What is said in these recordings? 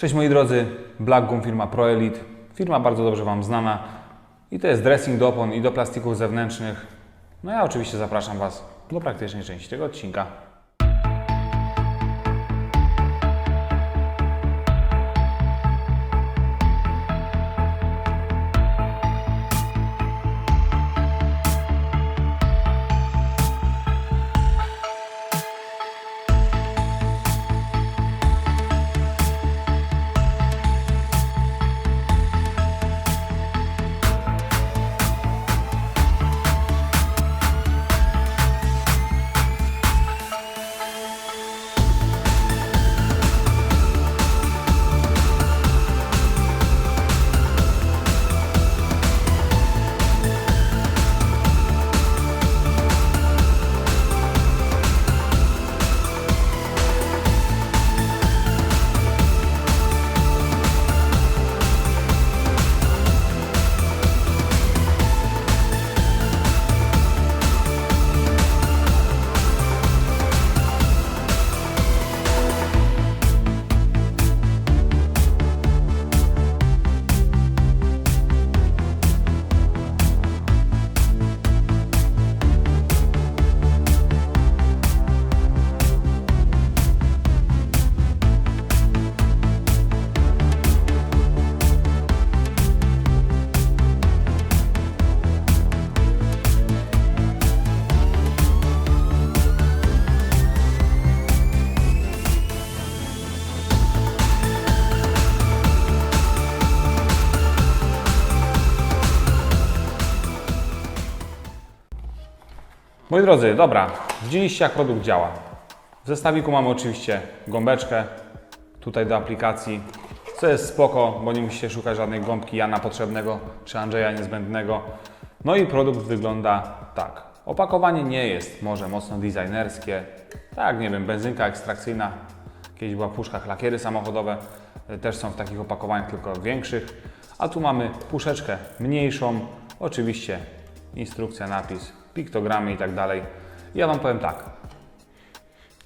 Cześć moi drodzy, Black Gum firma ProElite. Firma bardzo dobrze Wam znana i to jest dressing do opon i do plastików zewnętrznych. No ja oczywiście zapraszam Was do praktycznej części tego odcinka. Moi drodzy, dobra, widzieliście jak produkt działa. W zestawiku mamy oczywiście gąbeczkę tutaj do aplikacji, co jest spoko, bo nie musicie szukać żadnej gąbki Jana potrzebnego czy Andrzeja niezbędnego. No i produkt wygląda tak. Opakowanie nie jest może mocno designerskie, tak nie wiem, benzynka ekstrakcyjna, kiedyś była w puszkach lakiery samochodowe, y, też są w takich opakowaniach, tylko większych. A tu mamy puszeczkę mniejszą, oczywiście instrukcja, napis, piktogramy i tak dalej. Ja Wam powiem tak,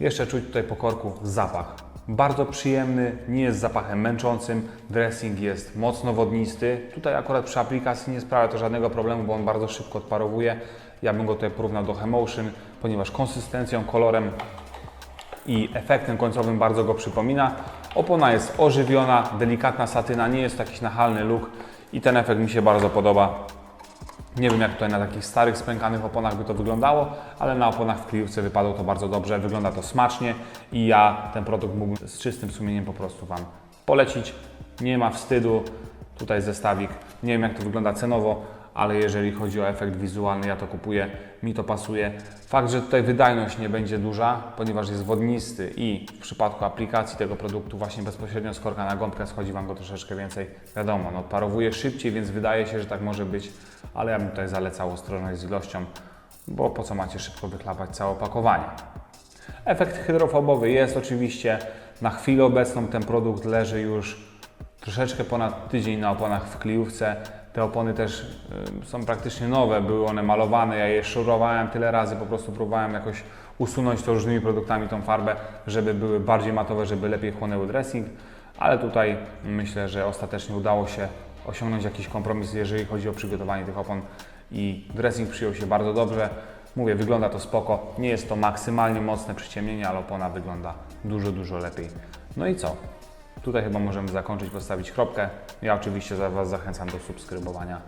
jeszcze czuć tutaj po korku zapach. Bardzo przyjemny, nie jest zapachem męczącym. Dressing jest mocno wodnisty. Tutaj akurat przy aplikacji nie sprawia to żadnego problemu, bo on bardzo szybko odparowuje. Ja bym go tutaj porównał do Hemotion, ponieważ konsystencją, kolorem i efektem końcowym bardzo go przypomina. Opona jest ożywiona, delikatna satyna, nie jest jakiś nachalny look i ten efekt mi się bardzo podoba. Nie wiem jak tutaj na takich starych, spękanych oponach by to wyglądało, ale na oponach w kryjówce wypadło to bardzo dobrze, wygląda to smacznie i ja ten produkt mógłbym z czystym sumieniem po prostu Wam polecić. Nie ma wstydu, tutaj zestawik, nie wiem jak to wygląda cenowo, ale jeżeli chodzi o efekt wizualny, ja to kupuję, mi to pasuje. Fakt, że tutaj wydajność nie będzie duża, ponieważ jest wodnisty i w przypadku aplikacji tego produktu właśnie bezpośrednio z korka na gąbkę schodzi Wam go troszeczkę więcej. Wiadomo, no parowuje szybciej, więc wydaje się, że tak może być, ale ja bym tutaj zalecał ostrożność z ilością, bo po co macie szybko wychlapać całe opakowanie. Efekt hydrofobowy jest oczywiście. Na chwilę obecną ten produkt leży już troszeczkę ponad tydzień na oponach w kliówce. Te opony też y, są praktycznie nowe, były one malowane, ja je szurowałem tyle razy, po prostu próbowałem jakoś usunąć to różnymi produktami tą farbę, żeby były bardziej matowe, żeby lepiej chłonęły dressing, ale tutaj myślę, że ostatecznie udało się osiągnąć jakiś kompromis, jeżeli chodzi o przygotowanie tych opon i dressing przyjął się bardzo dobrze. Mówię, wygląda to spoko, nie jest to maksymalnie mocne przyciemnienie, ale opona wygląda dużo, dużo lepiej. No i co? Tutaj chyba możemy zakończyć, postawić kropkę. Ja oczywiście za Was zachęcam do subskrybowania.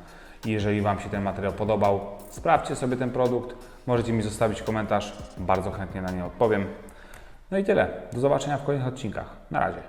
I jeżeli Wam się ten materiał podobał, sprawdźcie sobie ten produkt. Możecie mi zostawić komentarz, bardzo chętnie na nie odpowiem. No i tyle. Do zobaczenia w kolejnych odcinkach. Na razie.